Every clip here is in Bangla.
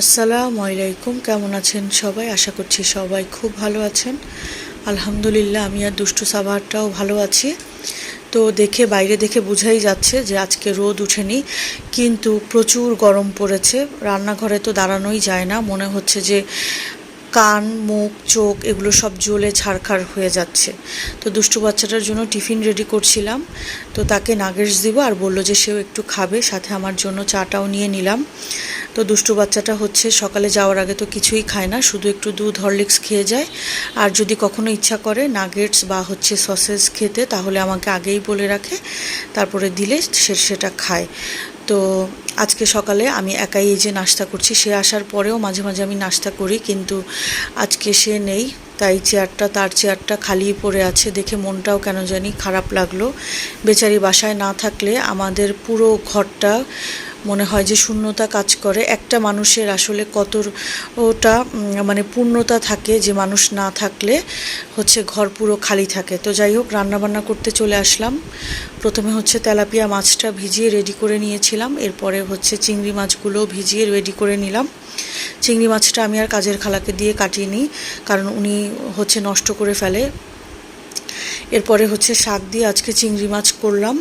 আসসালামু আলাইকুম, কেমন আছেন সবাই? আশা করছি সবাই খুব ভালো আছেন। আলহামদুলিল্লাহ, আমি আর দুষ্টু সাভারটাও ভালো আছি। তো দেখে, বাইরে দেখে বোঝাই যাচ্ছে যে আজকে রোদ উঠেনি, কিন্তু প্রচুর গরম পড়েছে। রান্নাঘরে তো দাঁড়ানোই যায় না, মনে হচ্ছে যে কান, মুখ, চোখ এগুলো সব জ্বলে ছারখার হয়ে যাচ্ছে। তো দুষ্টু বাচ্চাটার জন্য টিফিন রেডি করছিলাম। তো তাকে নাগেশ দিব আর বলল যে সেও একটু খাবে, সাথে আমার জন্য চাটাও নিয়ে নিলাম। তো দুষ্টু বাচ্চাটা হচ্ছে সকালে যাওয়ার আগে তো কিছুই খায় না, শুধু একটু দুধ হরলিক্স খেয়ে যায়। আর যদি কখনো ইচ্ছা করে নাগেটস বা হচ্ছে সসেস খেতে, তাহলে আমাকে আগেই বলে রাখে, তারপরে দিলে সে সেটা খায়। তো আজকে সকালে আমি একাই এই যে নাস্তা করছি, সে আসার পরেও মাঝে মাঝে আমি নাস্তা করি, কিন্তু আজকে সে নেই। তাই চেয়ারটা, তার চেয়ারটা খালি পড়ে আছে, দেখে মনটাও কেন জানি খারাপ লাগল। বেচারি বাসায় না থাকলে আমাদের পুরো ঘরটা মনে হয় যে শূন্যতা কাজ করে। একটা মানুষের আসলে কত ওটা মানে পূর্ণতা থাকে যে মানুষ না থাকলে হচ্ছে ঘর পুরো খালি থাকে। তো যাই হোক, রান্নাবান্না করতে চলে আসলাম। প্রথমে হচ্ছে তেলাপিয়া মাছটা ভিজিয়ে রেডি করে নিয়েছিলাম। এরপরে হচ্ছে চিংড়ি মাছগুলো ভিজিয়ে রেডি করে নিলাম। চিংড়ি মাছটা আমি আর কাজের খালাকে দিয়ে কাটিয়ে নিই, কারণ উনি হচ্ছে নষ্ট করে ফেলে। এরপরে হচ্ছে শাক দিয়ে আজকে চিংড়ি মাছ করলাম।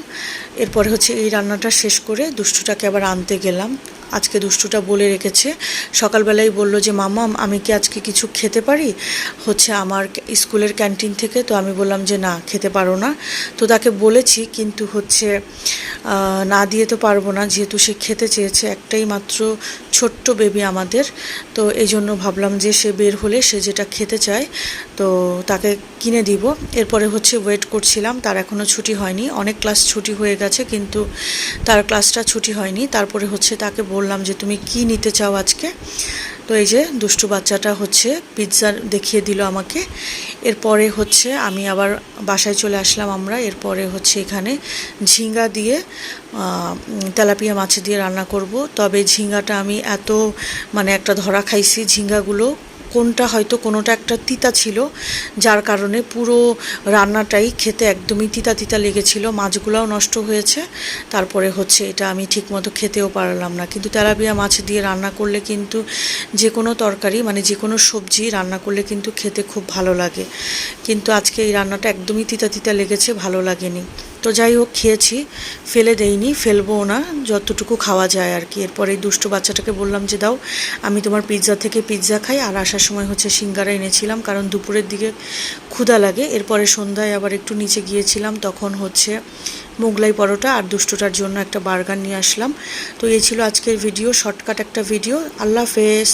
এরপরে হচ্ছে এই রান্নাটা শেষ করে দুষ্টুটাকে আবার আনতে গেলাম। আজকে দুষ্টুটা বলে রেখেছে। সকালবেলায় বলল যে মামা আমি কি আজকে কিছু খেতে পারি? হচ্ছে আমার স্কুলের ক্যান্টিন থেকে। তো আমি বললাম যে, না, খেতে পারো না। তো তাকে বলেছি, কিন্তু হচ্ছে না দিয়ে তো পারব না। যেহেতু সে খেতে চেয়েছে একটাই মাত্র ছোট্ট বেবি আমাদের। তো এই জন্য ভাবলাম যে, সে বের হলে সে যেটা খেতে চায়, তো তাকে কিনে দিব। এরপরে হচ্ছে ওয়েট করছিলাম। তার এখনও ছুটি হয়নি। অনেক ক্লাস ছুটি হয়ে গেছে, কিন্তু তার ক্লাসটা ছুটি হয়নি। তারপরে হচ্ছে তাকে বললাম যে তুমি কি নিতে চাও আজকে? তো এই যে দুষ্টু বাচ্চাটা হচ্ছে পিৎজা দেখিয়ে দিল আমাকে। এরপরে হচ্ছে আমি আবার বাসায় চলে আসলাম আমরা। এরপরে হচ্ছে এখানে ঝিঙ্গা দিয়ে তেলাপিয়া মাছ দিয়ে রান্না করব। তবে ঝিঙ্গাটা আমি এত মানে একটা ধরা খাইছি ঝিঙ্গাগুলো। কোনটা হয়তো কোনোটা একটা তিতা ছিল, যার কারণে পুরো রান্নাটাই খেতে একদমই তিতা তিতা লেগেছিল, মাছগুলোও নষ্ট হয়েছে, তারপরে হচ্ছে এটা আমি ঠিকমতো খেতেও পারলাম না। কিন্তু তেলাপিয়া মাছ দিয়ে রান্না করলে কিন্তু যে কোনো তরকারি মানে যে কোনো সবজি রান্না করলে কিন্তু খেতে খুব ভালো লাগে। কিন্তু আজকে এই রান্নাটা একদমই তিতা তিতা লেগেছে, ভালো লাগেনি। তো যাই হোক, খেয়েছি। ফেলে দেইনি ফেলবও না, যতটুকু খাওয়া যায় আর কি। এরপরে এই দুষ্টু বাচ্চাটাকে বললাম যে, দাও, আমি তোমার পিৎজা থেকে পিৎজা খাই। আর আসার সময় হচ্ছে সিঙ্গারা এনেছিলাম, কারণ দুপুরের দিকে ক্ষুধা লাগে। এরপরে সন্ধ্যায় আবার একটু নিচে গিয়েছিলাম, তখন হচ্ছে মোগলাই পরোটা আর দুষ্টটার জন্য একটা বার্গার নিয়ে আসলাম। তো এই ছিল আজকের ভিডিও, শর্টকাট একটা ভিডিও। আল্লাহ হাফেজ।